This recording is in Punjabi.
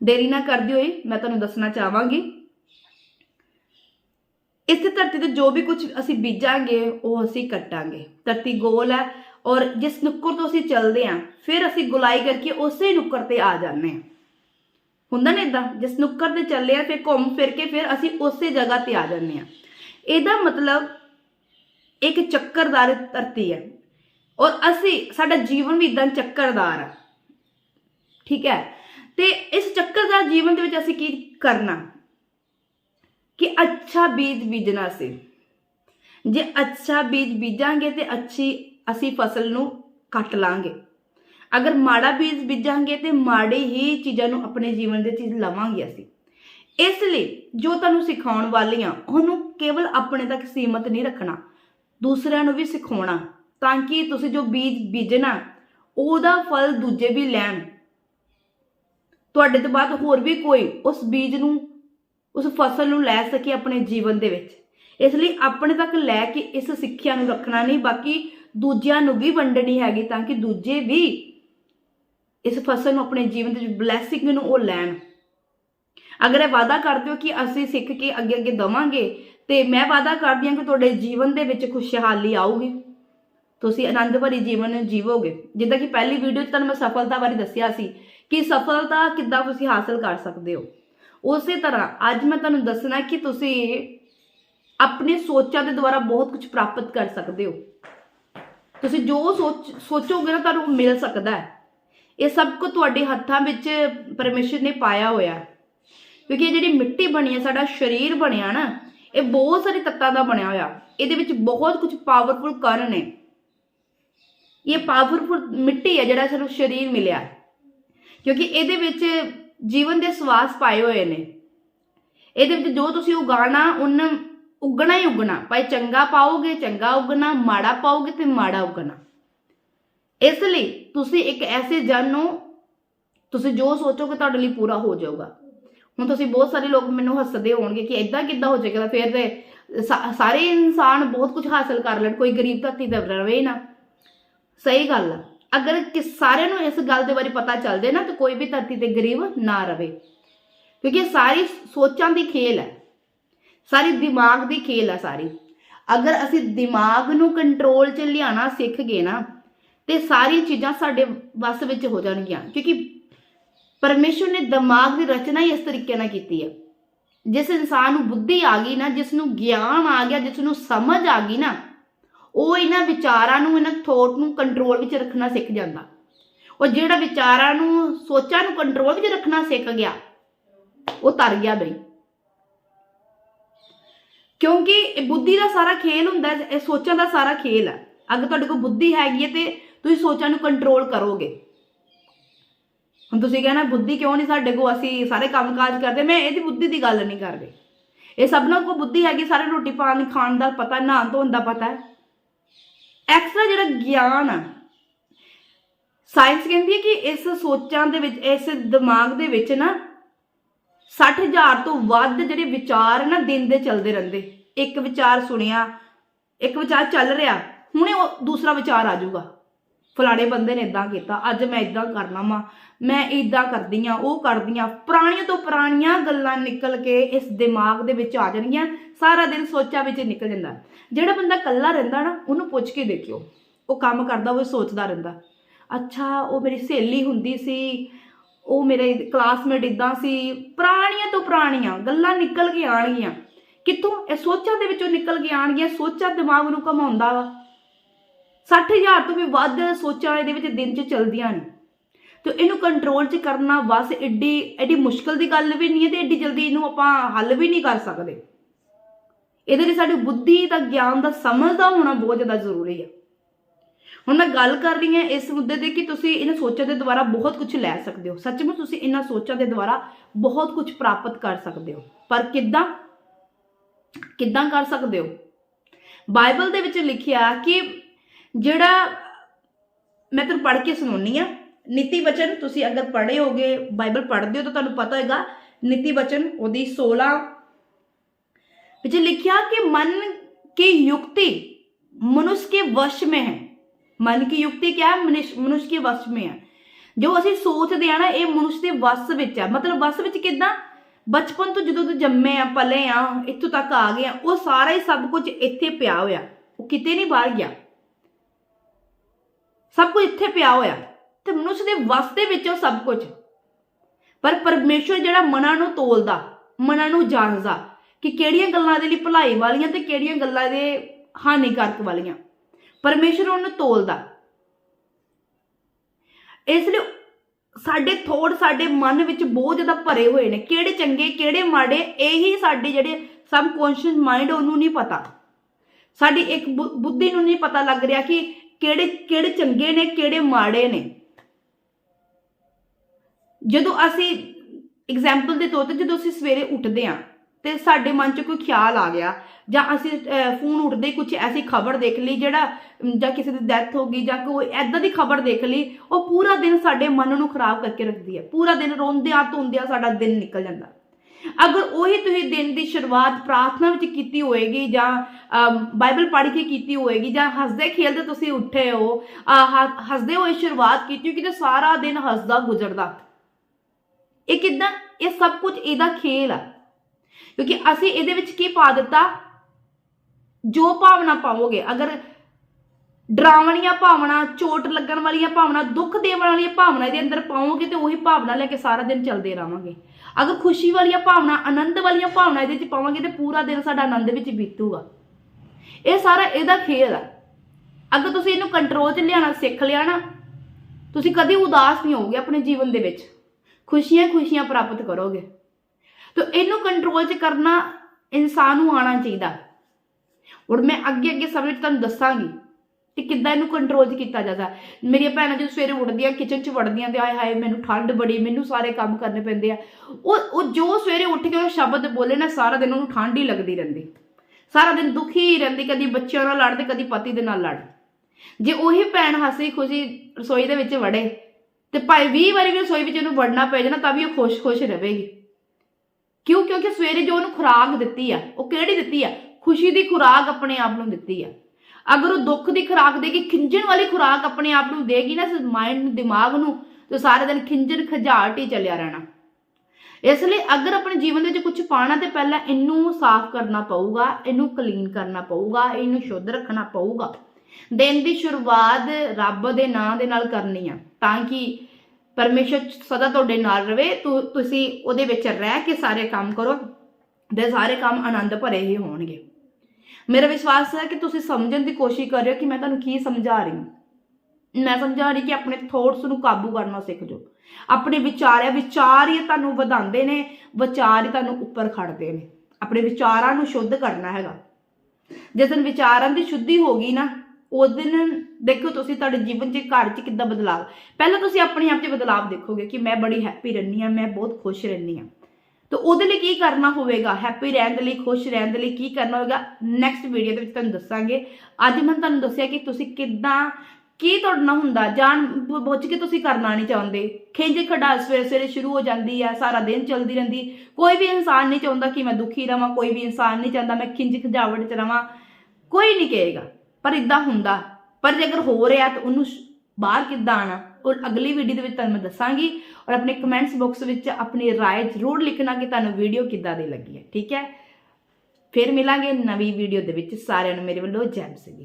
ਦੇਰੀ ਨਾ ਕਰਦੇ ਹੋਏ ਮੈਂ ਤੁਹਾਨੂੰ ਦੱਸਣਾ ਚਾਹਾਂਗੀ। ਇਸ ਧਰਤੀ ਤੇ ਜੋ ਵੀ ਕੁਝ ਅਸੀਂ ਬੀਜਾਂਗੇ, ਉਹ ਅਸੀਂ ਕੱਟਾਂਗੇ। ਧਰਤੀ ਗੋਲ ਹੈ ਔਰ ਜਿਸ ਨੁੱਕਰ ਤੋਂ ਅਸੀਂ ਚੱਲਦੇ ਆਂ ਫਿਰ ਅਸੀਂ ਗੁਲਾਈ ਕਰਕੇ ਉਸੇ ਨੁੱਕਰ ਤੇ ਆ ਜਾਂਦੇ ਆਂ ਹੁੰਦਾ ਨਾ ਇਦਾਂ ਜਿਸ ਨੁੱਕਰ ਤੇ ਚੱਲੇ ਆ, ਫਿਰ ਘੁੰਮ ਫਿਰ ਕੇ ਫਿਰ ਅਸੀਂ ਉਸੇ ਜਗ੍ਹਾ ਤੇ ਆ ਜਾਂਦੇ ਆਂ ਇਹਦਾ ਮਤਲਬ ਇੱਕ ਚੱਕਰਦਾਰ ਧਰਤੀ ਹੈ ਔਰ ਅਸੀਂ, ਸਾਡਾ ਜੀਵਨ ਵੀ ਇਦਾਂ ਚੱਕਰਦਾਰ ਹੈ ਠੀਕ ਹੈ? ਤੇ ਇਸ ਚੱਕਰ ਦਾ ਜੀਵਨ ਦੇ ਵਿੱਚ ਅਸੀਂ ਕੀ ਕਰਨਾ? ਕਿ ਅੱਛਾ ਬੀਜ ਬੀਜਣਾ ਸੀ। ਜੇ ਅੱਛਾ ਬੀਜ ਬੀਜਾਂਗੇ ਤੇ ਅੱਛੀ ਅਸੀਂ ਫਸਲ ਨੂੰ ਕੱਟ ਲਾਂਗੇ। ਅਗਰ ਮਾੜਾ ਬੀਜ ਬੀਜਾਂਗੇ ਤੇ ਮਾੜੇ ਹੀ ਚੀਜ਼ਾਂ ਨੂੰ ਆਪਣੇ ਜੀਵਨ ਦੇ ਚੀਜ਼ ਲਵਾਂਗੇ ਅਸੀਂ। ਇਸ ਲਈ ਜੋ ਤੁਹਾਨੂੰ ਸਿਖਾਉਣ ਵਾਲੀ ਹਾਂ ਉਹਨੂੰ ਕੇਵਲ ਆਪਣੇ ਤੱਕ ਸੀਮਤ ਨਹੀਂ ਰੱਖਣਾ। ਦੂਸਰਿਆਂ ਨੂੰ ਵੀ ਸਿਖਾਉਣਾ ਤਾਂ ਕਿ ਤੁਸੀਂ ਜੋ ਬੀਜ ਬੀਜਣਾ, ਉਹਦਾ ਫਲ ਦੂਜੇ ਵੀ ਲੈਣ। ਤੁਹਾਡੇ ਤੋਂ ਬਾਅਦ ਹੋਰ ਵੀ ਕੋਈ ਉਸ ਬੀਜ ਨੂੰ, ਉਸ ਫਸਲ ਨੂੰ ਲੈ ਸਕੇ ਆਪਣੇ ਜੀਵਨ ਦੇ ਵਿੱਚ। ਇਸ ਲਈ ਆਪਣੇ ਤੱਕ ਲੈ ਕੇ ਇਸ ਸਿੱਖਿਆ ਨੂੰ ਰੱਖਣਾ ਨਹੀਂ, ਬਾਕੀ ਦੂਜਿਆਂ ਨੂੰ ਵੀ ਵੰਡਣੀ ਹੈਗੀ ਤਾਂ ਕਿ ਦੂਜੇ ਵੀ ਇਸ ਫਸਲ ਨੂੰ ਆਪਣੇ ਜੀਵਨ ਦੇ ਵਿੱਚ ਬਲੇਸਿੰਗ ਨੂੰ ਉਹ ਲੈਣ। ਅਗਰ ਇਹ ਵਾਅਦਾ ਕਰਦੇ ਹੋ ਕਿ ਅਸੀਂ ਸਿੱਖ ਕੇ ਅੱਗੇ ਅੱਗੇ ਦਵਾਂਗੇ, ਤੇ ਮੈਂ ਵਾਅਦਾ ਕਰਦੀ ਹਾਂ ਕਿ ਤੁਹਾਡੇ ਜੀਵਨ ਦੇ ਵਿੱਚ ਖੁਸ਼ਹਾਲੀ ਆਊਗੀ। ਤੁਸੀਂ ਆਨੰਦ ਭਰੀ ਜੀਵਨ ਜੀਵੋਗੇ। ਜਿੱਦਾਂ ਕਿ ਪਹਿਲੀ ਵੀਡੀਓ 'ਚ ਤੁਹਾਨੂੰ ਮੈਂ ਸਫਲਤਾ ਬਾਰੇ ਦੱਸਿਆ ਸੀ ਕਿ ਸਫਲਤਾ ਕਿੱਦਾਂ ਤੁਸੀਂ ਹਾਸਲ ਕਰ ਸਕਦੇ ਹੋ। ਉਸੇ ਤਰ੍ਹਾਂ ਅੱਜ ਮੈਂ ਤੁਹਾਨੂੰ ਦੱਸਣਾ ਕਿ ਤੁਸੀਂ ਆਪਣੇ ਸੋਚਾਂ ਦੇ ਦੁਆਰਾ ਬਹੁਤ ਕੁਝ ਪ੍ਰਾਪਤ ਕਰ ਸਕਦੇ ਹੋ। ਤੁਸੀਂ ਜੋ ਸੋਚ, ਸੋਚੋਗੇ ਨਾ ਤੁਹਾਨੂੰ ਮਿਲ ਸਕਦਾ ਹੈ। ਇਹ ਸਭ ਕੁਝ ਤੁਹਾਡੇ ਹੱਥਾਂ ਵਿੱਚ ਪਰਮੇਸ਼ਰ ਨੇ ਪਾਇਆ ਹੋਇਆ ਕਿਉਂਕਿ ਇਹ ਜਿਹੜੀ ਮਿੱਟੀ ਬਣੀ ਹੈ, ਸਾਡਾ ਸਰੀਰ ਬਣਿਆ ਨਾ, ਇਹ ਬਹੁਤ ਸਾਰੇ ਤੱਤਾਂ ਦਾ ਬਣਿਆ ਹੋਇਆ। ਇਹਦੇ ਵਿੱਚ ਬਹੁਤ ਕੁਝ ਪਾਵਰਫੁਲ ਕਣ ਨੇ। ਇਹ ਪਾਵਰਫੁਲ ਮਿੱਟੀ ਹੈ ਜਿਹੜਾ ਸਾਨੂੰ ਸਰੀਰ ਮਿਲਿਆ ਕਿਉਂਕਿ ਇਹਦੇ ਵਿੱਚ ਜੀਵਨ ਦੇ ਸਵਾਸ ਪਾਏ ਹੋਏ ਨੇ। ਇਹਦੇ ਵਿੱਚ ਜੋ ਤੁਸੀਂ ਉਗਾਣਾ ਉਹਨਾਂ ਉਗਣਾ ਹੀ ਉਗਣਾ। ਭਾਈ ਚੰਗਾ ਪਾਓਗੇ, ਚੰਗਾ ਉਗਣਾ, ਮਾੜਾ ਪਾਓਗੇ ਤੇ ਮਾੜਾ ਉਗਣਾ। ਇਸ ਲਈ ਤੁਸੀਂ ਇੱਕ ਐਸੇ ਜਨ ਨੂੰ, ਤੁਸੀਂ ਜੋ ਸੋਚੋਗੇ ਤੁਹਾਡੇ ਲਈ ਪੂਰਾ ਹੋ ਜਾਊਗਾ। ਹੁਣ ਤੁਸੀਂ ਬਹੁਤ ਸਾਰੇ ਲੋਕ ਮੈਨੂੰ ਹੱਸਦੇ ਹੋਣਗੇ ਕਿ ਇਦਾਂ ਕਿੱਦਾਂ ਹੋ ਜਾਏਗਾ ਫਿਰ ਤੇ ਸਾਰੇ ਇਨਸਾਨ ਬਹੁਤ ਕੁਝ ਹਾਸਲ ਕਰ ਲੈਣ, ਕੋਈ ਗਰੀਬ ਧਰਤੀ ਤੇ ਰਵੇ ਨਾ। ਸਹੀ ਗੱਲ ਆ। ਅਗਰ ਕਿ ਸਾਰਿਆਂ ਨੂੰ ਇਸ ਗੱਲ ਦੇ ਬਾਰੇ ਪਤਾ ਚੱਲ ਜਾਏ ਨਾ, ਤਾਂ ਕੋਈ ਵੀ ਧਰਤੀ ਤੇ ਗਰੀਬ ਨਾ ਰਵੇ। ਕਿਉਂਕਿ ਇਹ ਸਾਰੀ ਸੋਚਾਂ ਦੀ ਖੇਲ ਹੈ। ਸਾਰੀ ਦਿਮਾਗ ਦੀ ਖੇਲ ਹੈ ਸਾਰੀ। ਅਗਰ ਅਸੀਂ ਦਿਮਾਗ ਨੂੰ ਕੰਟਰੋਲ 'ਚ ਲਿਆਣਾ ਸਿੱਖ ਗਏ ਨਾ, ਤੇ ਸਾਰੀ ਚੀਜ਼ਾਂ ਸਾਡੇ ਵੱਸ ਵਿੱਚ ਹੋ ਜਾਣਗੀਆਂ। ਕਿਉਂਕਿ ਪਰਮੇਸ਼ਰ ਨੇ ਦਿਮਾਗ ਦੀ ਰਚਨਾ ਹੀ ਇਸ ਤਰੀਕੇ ਨਾਲ ਕੀਤੀ ਹੈ। ਜਿਸ ਇਨਸਾਨ ਨੂੰ ਬੁੱਧੀ ਆ ਗਈ ਨਾ, ਜਿਸ ਨੂੰ ਗਿਆਨ ਆ ਗਿਆ, ਜਿਸ ਨੂੰ ਸਮਝ ਆ ਗਈ ਨਾ ਉਹ ਇਹਨਾਂ ਵਿਚਾਰਾਂ ਨੂੰ, ਇਹਨਾਂ ਥੋਟ ਨੂੰ ਕੰਟਰੋਲ ਵਿੱਚ ਰੱਖਣਾ ਸਿੱਖ ਜਾਂਦਾ। ਉਹ ਜਿਹੜਾ ਵਿਚਾਰਾਂ ਨੂੰ, ਸੋਚਾਂ ਨੂੰ ਕੰਟਰੋਲ ਵਿੱਚ ਰੱਖਣਾ ਸਿੱਖ ਗਿਆ, ਉਹ ਤਰ ਗਿਆ ਬਈ। ਕਿਉਂਕਿ ਇਹ ਬੁੱਧੀ ਦਾ ਸਾਰਾ ਖੇਲ ਹੁੰਦਾ ਹੈ ਇਹ ਸੋਚਾਂ ਦਾ ਸਾਰਾ ਖੇਲ ਹੈ। ਅਗਰ ਤੁਹਾਡੇ ਕੋਲ ਬੁੱਧੀ ਹੈਗੀ ਹੈ ਤੇ ਤੁਸੀਂ ਸੋਚਾਂ ਨੂੰ ਕੰਟਰੋਲ ਕਰੋਗੇ। ਹੁਣ ਤੁਸੀਂ ਕਹਿਣਾ, ਬੁੱਧੀ ਕਿਉਂ ਨਹੀਂ ਸਾਡੇ ਕੋਲ? ਅਸੀਂ ਸਾਰੇ ਕੰਮਕਾਜ ਕਰਦੇ, ਮੈਂ ਇਹਦੀ ਬੁੱਧੀ ਦੀ ਗੱਲ ਨਹੀਂ ਕਰਦੇ। ਇਹ ਸਭਨਾਂ ਕੋਲ ਬੁੱਧੀ ਹੈਗੀ ਸਾਰੇ ਰੋਟੀ ਪਾਣੀ, ਖਾਣ ਦਾ ਪਤਾ, ਨਹਾਉਣ ਧੋਣ ਦਾ ਪਤਾ ਹੈ। ਐਕਸਟਰਾ ਜਿਹੜਾ ਗਿਆਨ ਆ ਸਾਇੰਸ ਕਹਿੰਦੀ ਹੈ ਕਿ ਇਸ ਸੋਚਾਂ ਦੇ ਵਿੱਚ, ਇਸ ਦਿਮਾਗ ਦੇ ਵਿੱਚ ਨਾ 60000 ਤੋਂ ਵੱਧ ਜਿਹੜੇ ਵਿਚਾਰ ਨਾ ਦਿਨ ਦੇ ਚੱਲਦੇ ਰਹਿੰਦੇ। ਇੱਕ ਵਿਚਾਰ ਸੁਣਿਆ, ਇੱਕ ਵਿਚਾਰ ਚੱਲ ਰਿਹਾ, ਹੁਣੇ ਉਹ ਦੂਸਰਾ ਵਿਚਾਰ ਆ ਜਾਊਗਾ। ਫਲਾਣੇ ਬੰਦੇ ਨੇ ਇਦਾਂ ਕੀਤਾ, ਅੱਜ ਮੈਂ ਇਦਾਂ ਕਰਨਾ ਵਾ। ਮੈਂ ਇਦਾਂ ਕਰਦੀ ਆ, ਉਹ ਕਰਦੀ ਆ। ਪੁਰਾਣੀਆਂ ਤੋਂ ਪੁਰਾਣੀਆਂ ਗੱਲਾਂ ਨਿਕਲ ਕੇ ਇਸ ਦਿਮਾਗ ਦੇ ਵਿੱਚ ਆ ਜਾਣਗੀਆਂ, ਸਾਰਾ ਦਿਨ ਸੋਚਾਂ ਵਿੱਚ ਨਿਕਲ ਜਾਂਦਾ। ਜਿਹੜਾ ਬੰਦਾ ਇਕੱਲਾ ਰਹਿੰਦਾ ਨਾ, ਉਹਨੂੰ ਪੁੱਛ ਕੇ ਦੇਖਿਓ। ਉਹ ਕੰਮ ਕਰਦਾ, ਉਹ ਸੋਚਦਾ ਰਹਿੰਦਾ। ਅੱਛਾ, ਉਹ ਮੇਰੀ ਸਹੇਲੀ ਹੁੰਦੀ ਸੀ, ਉਹ ਮੇਰੇ ਕਲਾਸਮੇਟ ਇਦਾਂ ਸੀ। ਪੁਰਾਣੀਆਂ ਤੋਂ ਪੁਰਾਣੀਆਂ ਗੱਲਾਂ ਨਿਕਲ ਕੇ ਆਣਗੀਆਂ ਕਿੱਥੋਂ? ਇਹ ਸੋਚਾਂ ਦੇ ਵਿੱਚੋਂ ਨਿਕਲ ਕੇ ਆਣਗੀਆਂ ਸੋਚਾਂ ਦਿਮਾਗ ਨੂੰ ਘਮਾਉਂਦਾ ਵਾ। 60000 ਤੋਂ ਵੀ ਵੱਧ ਸੋਚਾਂ ਇਹਦੇ ਵਿੱਚ ਦਿਨ 'ਚ ਚਲਦੀਆਂ ਨੇ। ਤੇ ਇਹਨੂੰ ਕੰਟਰੋਲ 'ਚ ਕਰਨਾ ਬਸ ਐਡੀ ਐਡੀ ਮੁਸ਼ਕਲ ਦੀ ਗੱਲ ਵੀ ਨਹੀਂ ਹੈ ਤੇ ਐਡੀ ਜਲਦੀ ਇਹਨੂੰ ਆਪਾਂ ਹੱਲ ਵੀ ਨਹੀਂ ਕਰ ਸਕਦੇ। ਇਹਦੇ ਲਈ ਸਾਡੀ ਬੁੱਧੀ ਦਾ ਗਿਆਨ ਦਾ ਸਮਝ ਦਾ ਹੋਣਾ ਬਹੁਤ ਜ਼ਿਆਦਾ ਜ਼ਰੂਰੀ ਹੈ ਹੁਣ ਮੈਂ ਗੱਲ ਕਰ ਰਹੀ ਹਾਂ ਇਸ ਮੁੱਦੇ ਤੇ ਕਿ ਤੁਸੀਂ ਇਹਨਾਂ ਸੋਚਾਂ ਦੇ ਦੁਆਰਾ ਬਹੁਤ ਕੁਝ ਲੈ ਸਕਦੇ ਹੋ। ਸੱਚਮੁੱਚ ਤੁਸੀਂ ਇਹਨਾਂ ਸੋਚਾਂ ਦੇ ਦੁਆਰਾ ਬਹੁਤ ਕੁਝ ਪ੍ਰਾਪਤ ਕਰ ਸਕਦੇ ਹੋ। ਪਰ ਕਿੱਦਾਂ? ਕਿੱਦਾਂ ਕਰ ਸਕਦੇ ਹੋ? ਬਾਈਬਲ ਦੇ ਵਿੱਚ ਲਿਖਿਆ ਕਿ ਜਿਹੜਾ ਮੈਂ ਤੁਹਾਨੂੰ ਪੜ੍ਹ ਕੇ ਸੁਣਾਉਣੀ ਆ ਨੀਤੀ ਵਚਨ ਤੁਸੀਂ ਅਗਰ ਪੜ੍ਹੇ ਹੋਗੇ ਬਾਈਬਲ ਪੜ੍ਹਦੇ ਹੋ ਤਾਂ ਤੁਹਾਨੂੰ ਪਤਾ ਹੋਏਗਾ ਨੀਤੀ ਵਚਨ ਉਹਦੀ 16 ਵਿੱਚ ਲਿਖਿਆ कि मन की युक्ति मनुष्य के वश में है मन की युक्ति क्या है मनुष्य मनुष्य के वश में है ਜੋ ਅਸੀਂ ਸੋਚਦੇ ਆ ਨਾ ਇਹ ਮਨੁੱਖ ਦੇ ਵਸ ਵਿੱਚ ਆ ਮਤਲਬ ਵਸ ਵਿੱਚ ਕਿਦਾਂ ਬਚਪਨ ਤੋਂ ਜਦੋਂ ਤੋਂ ਜੰਮੇ ਆ ਪਲੇ ਆ ਇੱਥੋਂ ਤੱਕ ਆ ਗਏ ਆ ਉਹ ਸਾਰਾ ਹੀ ਸਭ ਕੁਝ ਇੱਥੇ ਪਿਆ ਹੋਇਆ ਉਹ ਕਿਤੇ ਨਹੀਂ ਬਾਹਰ ਗਿਆ ਸਭ ਕੁਝ ਇੱਥੇ ਪਿਆ ਹੋਇਆ। ਤੇ ਮਨੁੱਖ ਦੇ ਵਸ ਦੇ ਵਿੱਚ ਉਹ ਸਭ ਕੁਝ ਪਰ ਪਰਮੇਸ਼ਵਰ ਜਿਹੜਾ ਮਨਾਂ ਨੂੰ ਤੋਲਦਾ, ਮਨਾਂ ਨੂੰ ਜਾਣਦਾ ਕਿ ਕਿਹੜੀਆਂ ਗੱਲਾਂ ਦੇ ਲਈ ਭਲਾਈ ਵਾਲੀਆਂ ਤੇ ਕਿਹੜੀਆਂ ਗੱਲਾਂ ਦੇ ਹਾਨੀਕਾਰਕ ਵਾਲੀਆਂ, ਪਰਮੇਸ਼ਵਰ ਉਹਨੂੰ ਤੋਲਦਾ। ਇਸ ਲਈ ਸਾਡੇ ਥੋੜ, ਸਾਡੇ ਮਨ ਵਿੱਚ ਬਹੁਤ ਜ਼ਿਆਦਾ ਭਰੇ ਹੋਏ ਨੇ। ਕਿਹੜੇ ਚੰਗੇ, ਕਿਹੜੇ ਮਾੜੇ, ਇਹੀ ਸਾਡੇ ਜਿਹੜੇ ਸਬ ਕੌਨਸ਼ੀਅਸ ਮਾਈਂਡ ਉਹਨੂੰ ਨਹੀਂ ਪਤਾ। ਸਾਡੀ ਇੱਕ ਬੁ- ਬੁੱਧੀ ਨੂੰ ਨਹੀਂ ਪਤਾ ਲੱਗ ਰਿਹਾ ਕਿ ਕਿਹੜੇ ਕਿਹੜੇ ਚੰਗੇ ਨੇ, ਕਿਹੜੇ ਮਾੜੇ ਨੇ? ਜਦੋਂ ਅਸੀਂ ਐਗਜ਼ਾਮਪਲ ਦੇ ਤੌਰ ਤੇ ਜਦੋਂ ਅਸੀਂ ਸਵੇਰੇ ਉੱਠਦੇ ਹਾਂ, ਤੇ ਸਾਡੇ ਮਨ 'ਚ ਕੋਈ ਖਿਆਲ ਆ ਗਿਆ, ਜਾਂ ਅਸੀਂ ਫੋਨ ਉੱਠਦੇ ਕੁਝ ਐਸੀ ਖਬਰ ਦੇਖ ਲਈ ਜਿਹੜਾ ਜਾਂ ਕਿਸੇ ਦੀ ਡੈਥ ਹੋ ਗਈ, ਜਾਂ ਕੋਈ ਐਦਾਂ ਦੀ ਖਬਰ ਦੇਖ ਲਈ, ਉਹ ਪੂਰਾ ਦਿਨ ਸਾਡੇ ਮਨ ਨੂੰ ਖਰਾਬ ਕਰਕੇ ਰੱਖਦੀ ਹੈ। ਪੂਰਾ ਦਿਨ ਰੋਂਦਿਆਂ ਧੋਂਦਿਆਂ ਸਾਡਾ ਦਿਨ ਨਿਕਲ ਜਾਂਦਾ। ਅਗਰ ਉਹੀ ਤੁਸੀਂ ਦਿਨ ਦੀ ਸ਼ੁਰੂਆਤ ਪ੍ਰਾਰਥਨਾ ਵਿੱਚ ਕੀਤੀ ਹੋਏਗੀ ਜਾਂ ਅਮ, ਬਾਈਬਲ ਪੜ੍ਹ ਕੇ ਕੀਤੀ ਹੋਏਗੀ ਜਾਂ ਹੱਸਦੇ ਖੇਲਦੇ ਤੁਸੀਂ ਉੱਠੇ ਹੋ ਅਹ, ਹੱਸਦੇ ਹੋਏ ਸ਼ੁਰੂਆਤ ਕੀਤੀ ਕਿ ਤੇ ਸਾਰਾ ਦਿਨ ਹੱਸਦਾ ਗੁਜ਼ਰਦਾ। ਇਹ ਕਿਦਾਂ? ਇਹ ਸਭ ਕੁਝ ਇਹਦਾ ਖੇਲ ਆ। ਕਿਉਂਕਿ ਅਸੀਂ ਇਹਦੇ ਵਿੱਚ ਕੀ ਪਾ ਦਿੱਤਾ? ਜੋ ਭਾਵਨਾ ਪਾਵੋਗੇ ਅਗਰ ਡਰਾਵਣੀਆਂ ਭਾਵਨਾ ਚੋਟ ਲੱਗਣ ਵਾਲੀਆਂ ਭਾਵਨਾ ਦੁੱਖ ਦੇਣ ਵਾਲੀਆਂ ਭਾਵਨਾ ਇਹਦੇ ਅੰਦਰ ਪਾਵੋਗੇ ਤੇ ਉਹੀ ਭਾਵਨਾ ਲੈ ਕੇ ਸਾਰਾ ਦਿਨ ਚੱਲਦੇ ਰਹਾਂਗੇ। ਅਗਰ ਖੁਸ਼ੀ ਵਾਲੀਆਂ ਭਾਵਨਾ, ਆਨੰਦ ਵਾਲੀਆਂ ਭਾਵਨਾ ਇਹਦੇ ਵਿੱਚ ਪਾਵਾਂਗੇ ਤੇ ਪੂਰਾ ਦਿਨ ਸਾਡਾ ਆਨੰਦ ਵਿੱਚ ਬੀਤੂਗਾ। ਇਹ ਸਾਰਾ ਇਹਦਾ ਖੇਲ ਆ। ਅਗਰ ਤੁਸੀਂ ਇਹਨੂੰ ਕੰਟਰੋਲ 'ਚ ਲਿਆਣਾ ਸਿੱਖ ਲਿਆ ਨਾ, ਤੁਸੀਂ ਕਦੀ ਉਦਾਸ ਨਹੀਂ ਹੋਵੋਗੇ ਆਪਣੇ ਜੀਵਨ ਦੇ ਵਿੱਚ। ਖੁਸ਼ੀਆਂ ਖੁਸ਼ੀਆਂ ਪ੍ਰਾਪਤ ਕਰੋਗੇ। ਤਾਂ ਇਹਨੂੰ ਕੰਟਰੋਲ 'ਚ ਕਰਨਾ ਇਨਸਾਨ ਨੂੰ ਆਉਣਾ ਚਾਹੀਦਾ। ਔਰ ਮੈਂ ਅੱਗੇ ਅੱਗੇ ਸਭ 'ਚ ਤੁਹਾਨੂੰ ਦੱਸਾਂਗੀ। ਕਿ ਕਿੱਦਾਂ ਇਹਨੂੰ ਕੰਟਰੋਲ 'ਚ ਕੀਤਾ ਜਾਂਦਾ। ਮੇਰੀਆਂ ਭੈਣਾਂ ਜਦੋਂ ਸਵੇਰੇ ਉੱਠਦੀਆਂ ਕਿਚਨ 'ਚ ਵੜਦੀਆਂ ਤੇ ਆਏ ਹਾਏ, ਮੈਨੂੰ ਠੰਡ ਬੜੀ, ਮੈਨੂੰ ਸਾਰੇ ਕੰਮ ਕਰਨੇ ਪੈਂਦੇ ਆ। ਉਹ ਉਹ ਜੋ ਸਵੇਰੇ ਉੱਠ ਕੇ ਉਹ ਸ਼ਬਦ ਬੋਲੇ ਨਾ, ਸਾਰਾ ਦਿਨ ਉਹਨੂੰ ਠੰਡ ਹੀ ਲੱਗਦੀ ਰਹਿੰਦੀ। ਸਾਰਾ ਦਿਨ ਦੁਖੀ ਹੀ ਰਹਿੰਦੀ, ਕਦੀ ਬੱਚਿਆਂ ਨਾਲ ਲੜਦੇ, ਕਦੀ ਪਤੀ ਦੇ ਨਾਲ ਲੜ ਜੇ ਉਹੀ ਭੈਣ ਹੱਸੀ, ਖੁਸ਼ੀ ਰਸੋਈ ਦੇ ਵਿੱਚ ਵੜੇ, ਤੇ ਭਾਵੇਂ 20 ਵਾਰੀ ਵੀ ਰਸੋਈ ਵਿੱਚ ਉਹਨੂੰ ਵੜਨਾ ਪੈ ਜਾਣਾ ਤਾਂ ਵੀ ਉਹ ਖੁਸ਼-ਖੁਸ਼ ਰਹੇਗੀ। ਕਿਉਂ? ਕਿਉਂਕਿ ਸਵੇਰੇ ਜੋ ਉਹਨੂੰ ਖੁਰਾਕ ਦਿੱਤੀ ਆ, ਉਹ ਕਿਹੜੀ ਦਿੱਤੀ ਆ? ਖੁਸ਼ੀ ਦੀ ਖੁਰਾਕ ਆਪਣੇ ਆਪ ਨੂੰ ਦਿੱਤੀ ਆ। ਅਗਰ ਉਹ ਦੁੱਖ ਦੀ ਖੁਰਾਕ ਦੇਗੀ ਖਿੰਜਣ ਵਾਲੀ ਖੁਰਾਕ ਆਪਣੇ ਆਪ ਨੂੰ ਦੇਗੀ ਨਾ ਮਾਈਂਡ ਨੂੰ, ਦਿਮਾਗ ਨੂੰ, ਤੇ ਸਾਰੇ ਦਿਨ ਖਿੰਜਣ ਖਜਾਟ ਹੀ ਚੱਲਿਆ ਰਹਿਣਾ। ਇਸ ਲਈ ਅਗਰ ਆਪਣੇ ਜੀਵਨ ਦੇ ਵਿੱਚ ਕੁਝ ਪਾਣਾ ਤੇ ਪਹਿਲਾਂ ਇਹਨੂੰ ਸਾਫ਼ ਕਰਨਾ ਪਊਗਾ, ਇਹਨੂੰ ਕਲੀਨ ਕਰਨਾ ਪਊਗਾ, ਇਹਨੂੰ ਸ਼ੁੱਧ ਰੱਖਣਾ ਪਊਗਾ। ਦਿਨ ਦੀ ਸ਼ੁਰੂਆਤ ਰੱਬ ਦੇ ਨਾਂ ਦੇ ਨਾਲ ਕਰਨੀ ਆ, ਤਾਂ ਕਿ ਪਰਮੇਸ਼ਰ ਸਦਾ ਤੁਹਾਡੇ ਨਾਲ ਰਵੇ, ਤੁ- ਤੁਸੀਂ ਉਹਦੇ ਵਿੱਚ ਰਹਿ ਕੇ ਸਾਰੇ ਕੰਮ ਕਰੋ ਦੇ ਸਾਰੇ ਕੰਮ ਆਨੰਦ ਭਰੇ ਹੀ ਹੋਣਗੇ। ਮੇਰਾ ਵਿਸ਼ਵਾਸ ਹੈ ਕਿ ਤੁਸੀਂ ਸਮਝਣ ਦੀ ਕੋਸ਼ਿਸ਼ ਕਰ ਰਹੇ ਹੋ ਕਿ ਮੈਂ ਤੁਹਾਨੂੰ ਕੀ ਸਮਝਾ ਰਹੀ ਹਾਂ। ਮੈਂ ਸਮਝਾ ਰਹੀ ਕਿ ਆਪਣੇ ਥੋਟਸ ਨੂੰ ਕਾਬੂ ਕਰਨਾ ਸਿੱਖ ਜਾਓ। ਆਪਣੇ ਵਿਚਾਰ ਵਿਚਾਰ ਹੀ ਤੁਹਾਨੂੰ ਵਧਾਉਂਦੇ ਨੇ, ਵਿਚਾਰ ਹੀ ਤੁਹਾਨੂੰ ਉੱਪਰ ਖੜਦੇ ਨੇ। ਆਪਣੇ ਵਿਚਾਰਾਂ ਨੂੰ ਸ਼ੁੱਧ ਕਰਨਾ ਹੈਗਾ। ਜਿਸ ਦਿਨ ਵਿਚਾਰਾਂ ਦੀ ਸ਼ੁੱਧੀ ਹੋ ਗਈ ਨਾ, ਉਸ ਦਿਨ ਦੇਖੋ ਤੁਸੀਂ ਤੁਹਾਡੇ ਜੀਵਨ 'ਚ, ਘਰ 'ਚ ਕਿੱਦਾਂ ਬਦਲਾਵ ਪਹਿਲਾਂ ਤੁਸੀਂ ਆਪਣੇ ਆਪ 'ਚ ਬਦਲਾਵ ਦੇਖੋਗੇ ਕਿ ਮੈਂ ਬੜੀ ਹੈਪੀ ਰਹਿੰਦੀ ਆ ਮੈਂ ਬਹੁਤ ਖੁਸ਼ ਰਹਿੰਦੀ ਆ ਤਾਂ ਉਹਦੇ ਲਈ ਕੀ ਕਰਨਾ ਹੋਵੇਗਾ? ਹੈਪੀ ਰਹਿਣ ਦੇ ਲਈ, ਖੁਸ਼ ਰਹਿਣ ਦੇ ਲਈ ਕੀ ਕਰਨਾ ਹੋਵੇਗਾ? ਨੈਕਸਟ ਵੀਡੀਓ ਦੇ ਵਿੱਚ ਤੁਹਾਨੂੰ ਦੱਸਾਂਗੇ। ਅੱਜ ਮੈਂ ਤੁਹਾਨੂੰ ਦੱਸਿਆ ਕਿ ਤੁਸੀਂ ਕਿੱਦਾਂ, ਕੀ ਤੁਹਾਡੇ ਨਾਲ ਹੁੰਦਾ? ਜਾਣ ਬੁ- ਬੁੱਝ ਕੇ ਤੁਸੀਂ ਕਰਨਾ ਨਹੀਂ ਚਾਹੁੰਦੇ। ਖਿੰਜ ਖੜਾ ਸਵੇਰੇ ਸਵੇਰੇ ਸ਼ੁਰੂ ਹੋ ਜਾਂਦੀ ਆ, ਸਾਰਾ ਦਿਨ ਚੱਲਦੀ ਰਹਿੰਦੀ। ਕੋਈ ਵੀ ਇਨਸਾਨ ਨਹੀਂ ਚਾਹੁੰਦਾ ਕਿ ਮੈਂ ਦੁਖੀ ਰਵਾਂ, ਕੋਈ ਵੀ ਇਨਸਾਨ ਨਹੀਂ ਚਾਹੁੰਦਾ ਮੈਂ ਖਿੰਜ ਖਜਾਵਟ ਚ ਰਵਾਂ। ਕੋਈ ਨਹੀਂ ਕਹੇਗਾ, ਪਰ ਇਦਾਂ ਹੁੰਦਾ। ਪਰ ਜੇ ਅਗਰ ਹੋ ਰਿਹਾ ਤਾਂ ਉਹਨੂੰ ਬਾਹਰ ਕਿੱਦਾਂ ਆਣਾ ਔਰ ਅਗਲੀ ਵੀਡੀਓ ਦੇ ਵਿੱਚ ਤੁਹਾਨੂੰ ਮੈਂ ਦੱਸਾਂਗੀ ਔਰ ਆਪਣੇ ਕਮੈਂਟਸ ਬਾਕਸ ਵਿੱਚ ਆਪਣੀ ਰਾਏ ਜ਼ਰੂਰ ਲਿਖਣਾ ਕਿ ਤੁਹਾਨੂੰ ਵੀਡੀਓ ਕਿੱਦਾਂ ਦੀ ਲੱਗੀ ਹੈ, ਠੀਕ ਹੈ? ਫਿਰ ਮਿਲਾਂਗੇ ਨਵੀਂ ਵੀਡੀਓ ਦੇ ਵਿੱਚ ਸਾਰਿਆਂ ਨੂੰ ਮੇਰੇ ਵੱਲੋਂ ਜੈ ਸਿੰਘ